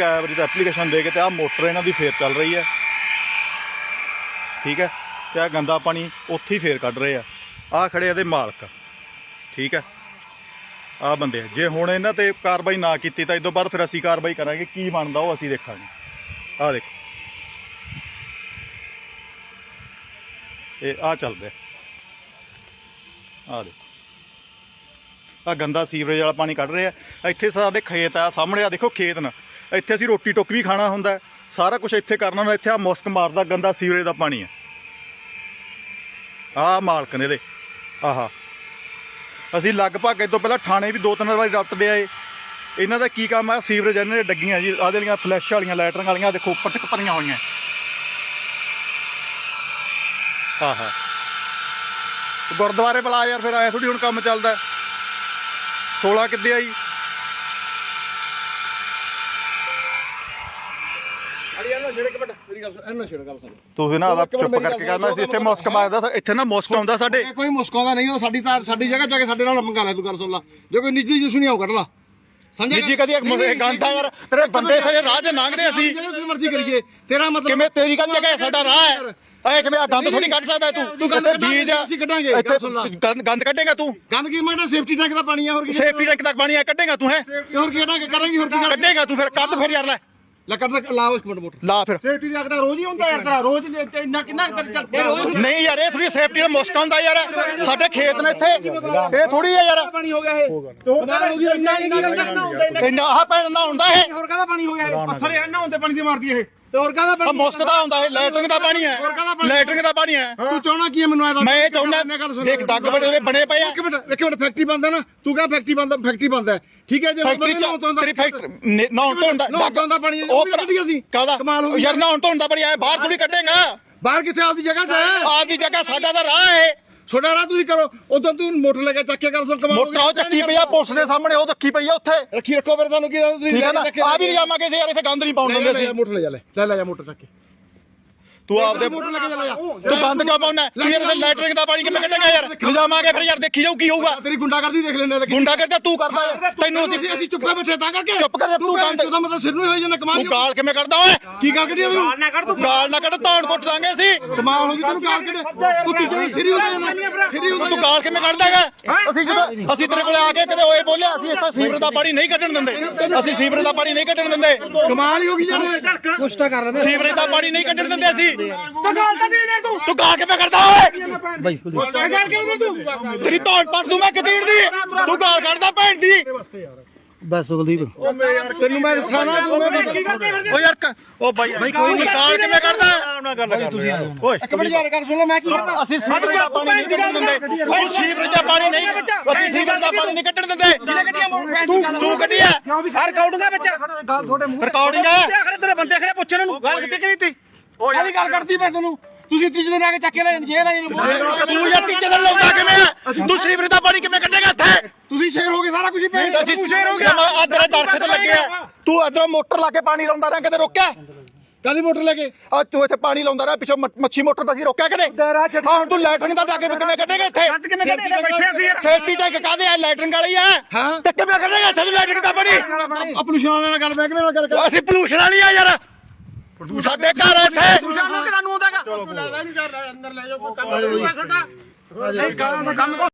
ਕੈਬਰੀ ਦਾ application ਦੇ ਕੇ ਤੇ ਆ ਮੋਟਰ ਇਹਨਾਂ ਦੀ ਫੇਰ ਚੱਲ ਰਹੀ ਹੈ। ਠੀਕ ਹੈ? ਤੇ ਆ ਗੰਦਾ ਪਾਣੀ ਉੱਥੇ ਹੀ ਫੇਰ ਕੱਢ ਰਹੇ ਆ। ਆ ਖੜੇ ਇਹਦੇ ਮਾਲਕ। ਠੀਕ ਹੈ? ਆ ਬੰਦੇ ਜੇ ਹੁਣ ਇਹਨਾਂ ਤੇ ਕਾਰਵਾਈ ਨਾ ਕੀਤੀ ਤਾਂ ਇਸ ਤੋਂ ਬਾਅਦ ਫਿਰ ਅਸੀਂ ਕਾਰਵਾਈ ਕਰਾਂਗੇ। ਕੀ ਬਣਦਾ ਉਹ ਅਸੀਂ ਦੇਖਾਂਗੇ। ਆ ਦੇਖੋ। ਇਹ ਆ ਚੱਲ ਰਿਹਾ ਆ ਦੇਖੋ। ਆ ਗੰਦਾ ਸੀਵਰੇਜ ਵਾਲਾ ਪਾਣੀ ਕੱਢ ਰਿਹਾ ਇੱਥੇ ਸਾਡੇ ਖੇਤ ਆ, ਸਾਹਮਣੇ ਆ ਦੇਖੋ ਖੇਤ ਨਾ। ਇੱਥੇ ਅਸੀਂ ਰੋਟੀ ਟੁੱਕ ਵੀ ਖਾਣਾ ਹੁੰਦਾ ਸਾਰਾ ਕੁਝ ਇੱਥੇ ਕਰਨਾ ਹੁੰਦਾ ਇੱਥੇ ਆ ਮੁਸਕ ਮਾਰਦਾ, ਗੰਦਾ ਸੀਵਰੇਜ ਦਾ ਪਾਣੀ ਹੈ। ਆ ਮਾਲਕ ਨੇ ਇਹਦੇ। ਆਹਾ। ਅਸੀਂ ਲਗਭਗ ਇਹ ਤੋਂ ਪਹਿਲਾਂ ਥਾਣੇ ਵੀ ਦੋ ਤਿੰਨ ਵਾਰੀ ਰਪਟਦੇ ਆਏ। ਇਹਨਾਂ ਦਾ ਕੀ ਕੰਮ ਆ ਸੀਵਰੇਜ ਇਹਨਾਂ ਦੇ ਡੱਗੀਆਂ ਜੀ। ਆਹ ਜਿਹੜੀਆਂ ਫਲੈਸ਼ ਵਾਲੀਆਂ ਲਾਈਟਰਾਂ ਵਾਲੀਆਂ ਦੇਖੋ, ਪਟਕ ਭਰੀਆਂ ਹੋਈਆਂ। ਆਹਾ। ਗੁਰਦੁਆਰੇ ਬੁਲਾ ਯਾਰ, ਫਿਰ ਆਇਆ ਥੋੜੀ ਹੁਣ ਕੰਮ ਚੱਲਦਾ। 16 ਕਿੱਦੇ ਆਈ ਅੜੀ ਇਹਨਾਂ ਜਿਹੜੇ ਕਬਟ ਮੇਰੀ ਗੱਲ ਸੁਣ ਇਹਨਾਂ ਛੇੜ ਗੱਲ ਸੁਣ ਤੁਸੀਂ ਨਾ ਆਦਾ ਚੁੱਪ ਕਰਕੇ ਗੱਲ ਕਰਨਾ ਸੀ ਇੱਥੇ ਮੁਸਕ ਮਾਰਦਾ ਇੱਥੇ ਨਾ ਮੁਸਕ ਆਉਂਦਾ ਸਾਡੇ। ਕੋਈ ਮੁਸਕਾਉਂਦਾ ਨਹੀਂ ਉਹ ਸਾਡੀ ਤਾਂ ਸਾਡੀ ਜਗ੍ਹਾ ਜਾ ਕੇ ਸਾਡੇ ਨਾਲ ਮੰਗਾ ਲੈ ਤੂੰ ਗੱਲ ਸੁਣ ਲਾ। ਜੇ ਕੋਈ ਨਿੱਜੀ ਜੁਸ਼ਨੀ ਆਉ ਕੱਢ ਲਾ। ਸਮਝਿਆ ਨਿੱਜੀ ਕਦੀ ਇੱਕ ਮੁੰਡੇ ਗੰਦਾ ਯਾਰ ਤੇਰੇ ਬੰਦੇ ਸਾਰੇ ਰਾਹ ਲੰਘਦੇ ਅਸੀਂ। ਜਿਵੇਂ ਮਰਜ਼ੀ ਕਰੀਏ। ਤੇਰਾ ਮਤਲਬ ਕਿਵੇਂ ਤੇਰੀ ਗੱਲ ਜਗ੍ਹਾ ਸਾਡਾ ਰਾਹ ਹੈ? ਐ ਕਿਵੇਂ ਆ ਗੰਦ ਥੋੜੀ ਕੱਢ ਸਕਦਾ ਤੂੰ। ਤੂੰ ਗੰਦ ਕੱਢਾਂਗੇ, ਬੀਜ ਅਸੀਂ ਕੱਢਾਂਗੇ। ਗੰਦ ਕੱਢੇਗਾ ਤੂੰ। ਗੰਦ ਕੀ ਮੈਂ ਸੇਫਟੀ ਟੈਂਕ ਦਾ ਪਾਣੀ ਆ ਹੋਰ ਕੀ ਸੇਫਟੀ ਟੈਂਕ ਤੱਕ ਪਾਣੀ ਆ ਕੱਢੇਗਾ ਤੂੰ ਹੈ? ਤੇ ਹੋਰ ਕੀ ਕਰਾਂਗੇ ਕਰਾਂਗੇ ਹੋਰ ਕੀ ਕੱਢੇਗਾ ਤੂੰ ਫਿਰ ਕੱਢ ਫਿਰ ਯਾਰ ਲੈ। ਲੈ ਕੱਢ ਦੇ ਲਾਓ ਇੱਕ ਮਿੰਟ ਮੋਟਰ। ਲਾ ਫਿਰ। ਸੇਫਟੀ ਟੈਂਕ ਦਾ ਰੋਜ਼ ਹੀ ਹੁੰਦਾ ਯਾਰ ਤੇਰਾ ਰੋਜ਼ ਇੰਨਾ ਕਿੰਨਾ ਤੇਰੇ ਚੱਲ ਨਹੀਂ ਯਾਰ ਇਹ ਥੋੜੀ ਸੇਫਟੀ ਦਾ ਮੁਸਕ ਹੁੰਦਾ ਯਾਰ। ਸਾਡੇ ਖੇਤ ਨੇ ਇੱਥੇ ਇਹ ਥੋੜੀ ਆ ਯਾਰ। ਪਾਣੀ ਹੋ ਗਿਆ ਇਹ। ਤੇ ਹੋ ਇੰਨਾ ਇੰਨਾ ਗੰਦਾ ਹੁੰਦਾ ਇੰਨਾ। ਇੰਨਾ ਆਹ ਪੈਣ ਨਾ ਹੁੰਦਾ ਇਹ। ਹੋਰ ਕਾਹਦਾ ਪਾਣੀ ਹੋ ਗਿਆ ਇਹ? ਅਸਲੇ ਇੰਨਾ ਹੁੰਦੇ ਪਾਣੀ ਦੀ ਮਾਰਦੀ ਇਹ। ਤੇ ਆ ਪਾਣੀ ਮੁਸਕ ਦਾ ਹੁੰਦਾ ਇਹ ਲੈਟਰਿੰਗ ਦਾ ਪਾਣੀ ਹੈ। ਹੋਰ ਕਾਹਦਾ ਪਾਣੀ? ਲੈਟਰਿੰਗ ਦਾ ਪਾਣੀ ਹੈ। ਤੂੰ ਚਾਹਣਾ ਕੀ ਹੈ ਮੈਨੂੰ ਐ ਦੱਸ? ਮੈਂ ਇਹ ਚਾਹੁੰਦਾ ਦੇਖ ਡੱਗ ਬੜੇ ਉਹਦੇ ਬਣੇ ਪਏ ਆ। ਇੱਕ ਮਿੰਟ ਇੱਕ ਮਿੰਟ ਫੈਕਟਰੀ ਬੰਦ ਹੈ ਨਾ। ਤੂੰ ਕਹਾਂ ਫੈਕਟਰੀ ਬੰਦ ਫੈਕਟਰੀ ਬੰਦ ਹੈ। ਠੀਕ ਹੈ ਜੇ ਫੈਕਟਰੀ ਤੇਰੀ ਦਾ ਪਾਣੀ ਉਹ ਕੱਢੀ ਅਸੀਂ ਕਮਾਲ ਹੋ ਯਾਰ ਬੜੀ ਬਾਹਰ ਥੋੜੀ ਕੱਢੇਗਾ। ਬਾਹਰ ਕਿੱਥੇ ਆਪਦੀ ਜਗ੍ਹਾ 'ਚ ਹੈ। ਆਪ ਦੀ ਜਗ੍ਹਾ ਸਾਡਾ ਤਾਂ ਰਾਹ ਹੈ। ਛੋਟਾ ਰਾਹ ਤੁਸੀਂ ਕਰੋ ਉਦੋਂ ਤੂੰ ਮੋਟਰ ਲੈ ਕੇ ਚੱਕ ਕੇ ਕਰ ਸੋ ਕਮਾਲ ਮੋਟਰ ਉਹ ਚੱਕੀ ਪਈ ਆ ਪੁਲਿਸ ਦੇ ਸਾਹਮਣੇ ਉਹ ਚੱਕੀ ਪਈ ਆ ਉੱਥੇ। ਰੱਖੀ ਰੱਖੋ ਫਿਰ ਤੁਹਾਨੂੰ ਕੀ ਤੁਸੀਂ ਠੀਕ ਹੈ ਨਾ? ਆ ਵੀ ਜਾਵਾਂਗੇ ਜੇ ਯਾਰ ਇੱਥੇ ਗੰਦ ਨਹੀਂ ਪਾਉਣ ਦਿੰਦੇ ਸੀ ਮੋਟਰ ਲੈ ਜਾ ਲੈ। ਲੈ ਲੈ ਜਾ ਮੋਟਰ ਚੱਕ ਕੇ। ਤੂੰ ਆਪਦੇ ਮੋਟਰ ਲੈ ਕੇ ਜਾ। ਤੂੰ ਬੰਦ ਕਿਉਂ ਪਾਉਣਾ ਤੂੰ ਯਾਰ ਲੈਟਰਿੰਗ ਦਾ ਪਾਣੀ ਕਿਵੇਂ ਕੱਢੇਗਾ ਯਾਰ? ਲਿਜਾਵਾਂਗੇ ਫਿਰ ਯਾਰ ਦੇਖੀ ਜਾਊ ਕੀ ਹੋਊਗਾ। ਤੇਰੀ ਗੁੰਡਾਗਰਦੀ ਦੇਖ ਲੈਣੇ ਲੱਗੀ ਗੁੰਡਾ ਕਰਦਾ ਤੂੰ ਕਰਦਾ ਯਾਰ। ਤੈਨੂੰ ਅਸੀਂ ਅਸੀਂ ਚੁੱਪੇ ਬੈਠੇ ਤਾਂ ਕਰਕੇ। ਚੁੱਪ ਕਰ ਤੂੰ ਗੰਦ ਉਹਦਾ ਮਤਲਬ ਸਿਰ ਨੂੰ ਹੀ ਹੋਈ ਜਾਂਦਾ ਕਮਾਲ ਤੂੰ ਗਾਲ ਕਿਵੇਂ ਕੱਢਦਾ ਓਏ? ਕੀ ਗੱਲ ਕੱਢੀ ਤੂੰ ਨਾ ਕੱਢ ਤੂੰ। ਗਾਲ ਨਾ ਕੱਢ ਧੌਣ ਕੁੱਟ ਦਾਂਗੇ ਅਸੀਂ। ਕਮਾਲ ਹੋ ਗਈ ਤੈਨੂੰ ਗਾਲ ਕੱਢੇ। ਤੂੰ ਤੀਜੇ ਸਿਰੀ ਹੁੰਦਾ ਜਾਂਦਾ। ਸਿਰੀ ਹੁੰਦਾ ਤੂੰ ਗਾਲ ਕਿਵੇਂ ਕੱਢਦਾ ਹੈਗਾ? ਅਸੀਂ ਜਦੋਂ ਅਸੀਂ ਤੇਰੇ ਕੋਲੇ ਆ ਕੇ ਕਦੇ ਓਏ ਬੋਲਿਆ ਅਸੀਂ ਇੱਥੇ ਸੀਵਰ ਦਾ ਪਾਣੀ ਨਹੀਂ ਕੱਢਣ ਦਿੰਦੇ। ਅਸੀਂ ਸੀਵਰ ਦਾ ਪਾਣੀ ਨਹੀਂ ਕੱਢਣ ਦਿੰਦੇ। ਕਮਾਲ ਹੀ ਹੋ ਗਈ ਯਾਰ। ਕੁਛ ਤਾਂ ਕਰ ਲੈਂਦੇ ਸੀਵਰੇਜ ਦਾ ਪਾਣੀ ਨਹੀਂ ਕੱਢਣ ਦਿੰਦੇ ਅਸੀਂ। ਤੂੰ ਗਾਲ ਤਾਂ ਨਹੀਂ ਤੂੰ ਤੂੰ। ਗਾਲ ਕਿਵੇਂ ਕਰਦਾ ਓਏ? ਗਾਲ ਕਿਉਂ ਤੂੰ? ਤੇਰੀ ਧੌਣ ਪੱਟ ਦੂੰ ਮੈਂ ਕਤੀੜ ਦੀ। ਤੂੰ ਗਾਲ ਕੱਢਦਾ ਭੈਣ ਦੀ। ਬਸ ਕੁਲਦੀਪ। ਤੈਨੂੰ ਮੈਂ ਦੱਸਾਂ ਨਾ ਤੂੰ ਮੈਂ ਓ ਯਾਰ ਕ- ਓ ਬਾਈ ਬਾਈ ਕੋਈ ਨਹੀਂ। ਗਾਲ ਕਿਵੇਂ ਕਰਦਾ? ਓਏ। ਇੱਕ ਮਿੰਟ ਯਾਰ ਕਰ ਸੁਣ ਲੈ ਮੈਂ ਕੀ ਕਰਦਾ? ਅਸੀਂ ਸੀਵਰੇਜ ਦਾ ਪਾਣੀ ਨਹੀਂ ਕੱਢਣ ਦਿੰਦੇ। ਉਹ ਸੀਵਰੇਜ ਦਾ ਪਾਣੀ ਨਹੀਂ ਅਸੀਂ ਸੀਵਰੇਜ ਦਾ ਪਾਣੀ ਨਹੀਂ ਕੱਢਣ ਦਿੰਦੇ। ਤੂੰ ਤੂੰ ਕੱਢਿਆ ਰਿਕਾਰਡਿੰਗ ਆ ਬੱਚਾ ਰਿਕਾਰਡਿੰਗ ਹੈ? ਆਖਰੇ ਤੇਰੇ ਬੰਦੇ ਖੜੇ ਪੁੱਛਣ ਨੂੰ। ਗੱਲ ਕਿੱਥੇ ਕਰੀ ਤੀ? ਇਹਦੀ ਗੱਲ ਕਰਦੀ ਮੈਂ ਤੈਨੂੰ ਤੁਸੀਂ ਤੀਜੇ ਦਿਨ ਆ ਕੇ ਚੱਕ ਕੇ ਲੈ ਜੇਲ੍ਹ ਆਈ ਤੂੰ ਯਾਰ ਟੀਚੇ ਦਾ ਲਾਉਂਦਾ ਕਿਵੇਂ ਆ? ਤੂੰ ਸੀਵਰੇਜ ਦਾ ਪਾਣੀ ਕਿਵੇਂ ਕੱਢੇਗਾ ਇੱਥੇ ਤੁਸੀਂ ਸ਼ੇਰ ਹੋ ਗਏ ਸਾਰਾ ਕੁਝ ਹੀ ਪੇ ਅਸੀਂ ਸ਼ੇਰ ਹੋ ਗਿਆ ਆ ਤੇਰੇ ਦਰਖਤ ਲੱਗੇ ਆ ਤੂੰ ਇਧਰੋਂ ਮੋਟਰ ਲਾ ਕੇ ਪਾਣੀ ਲਾਉਂਦਾ ਰਿਹਾ ਕਿਤੇ ਰੋਕਿਆ ਕਾਦੀ ਮੋਟਰ ਲੈ ਕੇ ਆ ਤੂੰ ਇੱਥੇ ਪਾਣੀ ਲਾਉਂਦਾ ਰਿਹਾ ਪਿੱਛੋਂ ਮ- ਮੱਛੀ ਮੋਟਰ ਦਾ ਸੀ ਰੋਕਿਆ ਕਦੇ ਹਾਂ ਤੂੰ ਲੈਟਰਿੰਗ ਦਾ ਜਾ ਕੇ ਕਿਵੇਂ ਕੱਢੇਗਾ ਇੱਥੇ ਕਿਵੇਂ ਕੱਢੇਗਾ ਬੈਠੇ ਸੀ ਯਾਰ ਸੇਫਟੀ ਟੈਂਕ ਕਾਦੇ ਆ ਲੈਟਰਿੰਗ ਵਾਲੀ ਆ ਹਾਂ। ਤੇ ਕਿਵੇਂ ਕੱਢੇਗਾ ਇੱਥੇ ਤੂੰ ਲੈਟਰਿੰਗ ਦਾ ਪਾਣੀ ਆਪਣੀ ਸ਼ਾਨ ਨਾਲ ਗੱਲ ਬੈਕ ਨਾਲ ਗੱਲ ਕਰ ਅਸੀਂ ਪੋਲੂਸ਼ਨ ਵਾਲੀ ਆ ਯਾਰ ਸਾਡੇ ਘਰ ਇੱਥੇ। ਸਾਨੂੰ ਆਉਂਦਾਗਾ ਚਲੋ ਅੰਦਰ ਲੈ ਜਾਓ ਕੋਈ ਕੰਮ ਨਹੀਂ